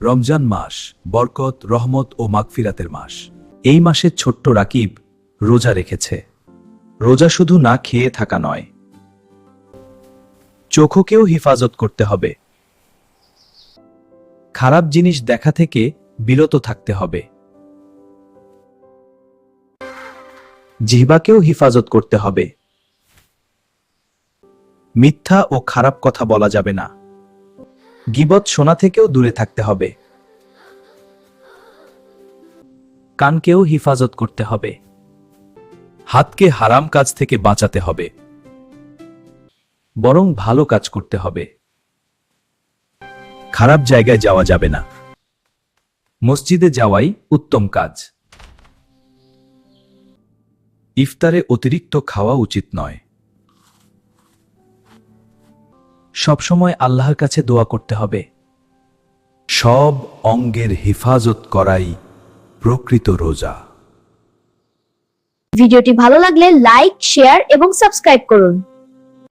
রমজান মাস বরকত, রহমত ও মাগফিরাতের মাস। এই মাসে ছোট্ট রাকিব রোজা রেখেছে। রোজা শুধু না খেয়ে থাকা নয়, চোখকেও হেফাজত করতে হবে। খারাপ জিনিস দেখা থেকে বিরত থাকতে হবে। জিহ্বাকেও হেফাজত করতে হবে। মিথ্যা ও খারাপ কথা বলা যাবে না। গিবত শোনা থেকেও দূরে থাকতে হবে। কানকেও হিফাজত করতে হবে। হাতকে হারাম কাজ থেকে বাঁচাতে হবে। বরং ভালো কাজ করতে হবে। খারাপ জায়গায় যাওয়া যাবে না। মসজিদে যাওয়াই উত্তম কাজ। ইফতারে অতিরিক্ত খাওয়া উচিত নয়। সবসময় আল্লাহর কাছে দোয়া করতে হবে। সব অঙ্গের হেফাজত করাই প্রকৃত রোজা। ভিডিওটি ভালো লাগলে লাইক, শেয়ার এবং সাবস্ক্রাইব করুন।